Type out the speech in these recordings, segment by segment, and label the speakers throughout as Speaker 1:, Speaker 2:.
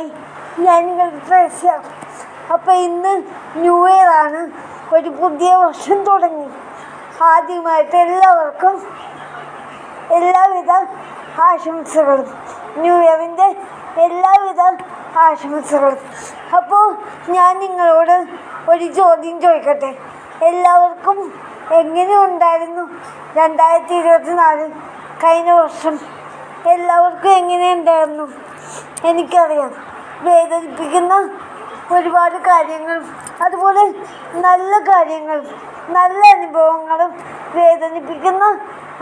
Speaker 1: Hi ഞാൻ ട്രേസ്യ അപ്പോൾ ഇന്ന് ന്യൂ ഇയർ ആണ്. ഒരു പുതിയ വർഷം തുടങ്ങി. ആദ്യമായിട്ട് എല്ലാവർക്കും എല്ലാവിധ ആശംസകളും. ന്യൂ ഇയറിന്റെ എല്ലാവിധ ആശംസകളും. അപ്പോൾ ഞാൻ നിങ്ങളോട് ഒരു ചോദ്യം ചോദിക്കട്ടെ? എല്ലാവർക്കും എങ്ങനെ ഉണ്ടായിരുന്നു രണ്ടായിരത്തി ഇരുപത്തി നാല് കഴിഞ്ഞ വർഷം? എല്ലാവർക്കും എങ്ങനെയുണ്ടായിരുന്നു? എനിക്കറിയാം. വേദനിപ്പിക്കുന്ന ഒരുപാട് കാര്യങ്ങൾ അതുപോലെ നല്ല കാര്യങ്ങൾ നല്ല അനുഭവങ്ങളും വേദനിപ്പിക്കുന്ന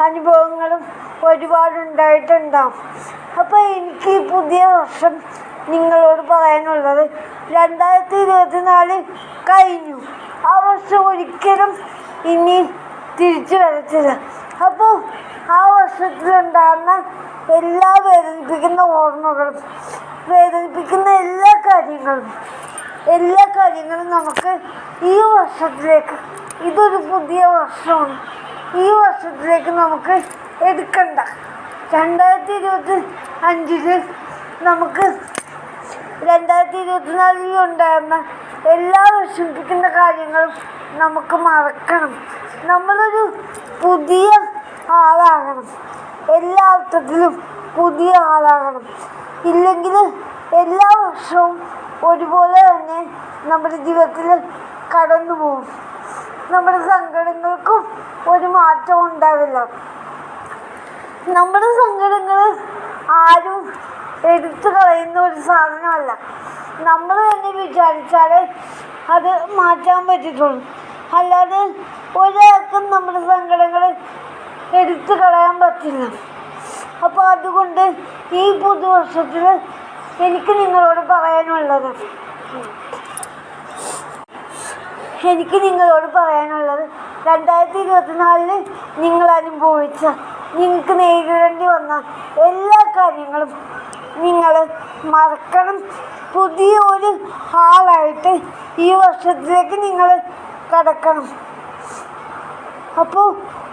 Speaker 1: അനുഭവങ്ങളും ഒരുപാടുണ്ടായിട്ടുണ്ടാവും. അപ്പോൾ എനിക്ക് പുതിയ വർഷം നിങ്ങളോട് പറയാനുള്ളത് രണ്ടായിരത്തി ഇരുപത്തി നാല് കഴിഞ്ഞു. ആ വർഷം ഒരിക്കലും ഇനി തിരിച്ചു വരത്തില്ല. അപ്പോൾ ആ വർഷത്തിലുണ്ടാകുന്ന എല്ലാ വേദനിപ്പിക്കുന്ന ഓർമ്മകളും വേദനിപ്പിക്കുന്ന എല്ലാ കാര്യങ്ങളും എല്ലാ കാര്യങ്ങളും നമുക്ക് ഈ വർഷത്തിലേക്ക് ഇതൊരു പുതിയ വർഷമാണ്. ഈ വർഷത്തിലേക്ക് നമുക്ക് എടുക്കണ്ട. രണ്ടായിരത്തി ഇരുപത്തി അഞ്ചിൽ നമുക്ക് രണ്ടായിരത്തി ഇരുപത്തിനാലിൽ ഉണ്ടായിരുന്ന എല്ലാ വിഷമിപ്പിക്കുന്ന കാര്യങ്ങളും നമുക്ക് മറക്കണം. നമ്മളൊരു പുതിയ ആളാകണം. എല്ലാ അർത്ഥത്തിലും പുതിയ ആളാകണം. ഇല്ലെങ്കിൽ എല്ലാ വർഷവും ഒരുപോലെ തന്നെ നമ്മുടെ ജീവിതത്തിൽ കടന്നു പോകും. നമ്മുടെ സങ്കടങ്ങൾക്കും ഒരു മാറ്റം ഉണ്ടാവില്ല. നമ്മുടെ സങ്കടങ്ങൾ ആരും എടുത്തു കളയുന്ന ഒരു സാധനമല്ല. നമ്മൾ തന്നെ വിചാരിച്ചാൽ അത് മാറ്റാൻ പറ്റത്തുള്ളൂ. അല്ലാതെ ഒരാൾക്കും നമ്മുടെ സങ്കടങ്ങൾ എടുത്തു കളയാൻ പറ്റില്ല. അപ്പോൾ അതുകൊണ്ട് ഈ പുതുവർഷത്തിൽ എനിക്ക് നിങ്ങളോട് പറയാനുള്ളത് എനിക്ക് നിങ്ങളോട് പറയാനുള്ളത് രണ്ടായിരത്തി ഇരുപത്തിനാലിൽ നിങ്ങൾ അനുഭവിച്ച നിങ്ങൾക്ക് നേരിടേണ്ടി വന്ന എല്ലാ കാര്യങ്ങളും നിങ്ങൾ മറക്കണം. പുതിയ ഒരു ആളായിട്ട് ഈ വർഷത്തിലേക്ക് നിങ്ങൾ കടക്കണം. അപ്പോൾ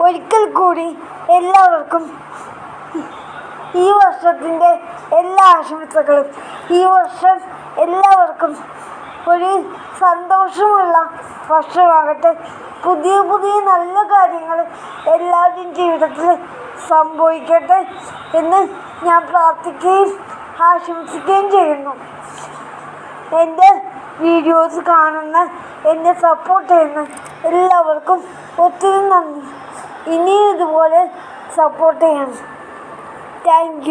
Speaker 1: ഒരിക്കൽ കൂടി എല്ലാവർക്കും ഈ വർഷത്തിന്റെ എല്ലാ ആശംസകളും ഈ വർഷം എല്ലാവർക്കും ഒരു സന്തോഷമുള്ള വർഷമാകട്ടെ. പുതിയ പുതിയ നല്ല കാര്യങ്ങൾ എല്ലാവരുടെയും ജീവിതത്തിൽ സംഭവിക്കട്ടെ എന്ന് ഞാൻ പ്രാർത്ഥിക്കുകയും ആശംസിക്കുകയും ചെയ്യുന്നു. എന്റെ വീഡിയോസ് കാണുന്ന എന്നെ സപ്പോർട്ട് ചെയ്യുന്ന എല്ലാവർക്കും ഒത്തിരി നന്ദി. ഇനിയും ഇതുപോലെ സപ്പോർട്ട് ചെയ്യണം. താങ്ക്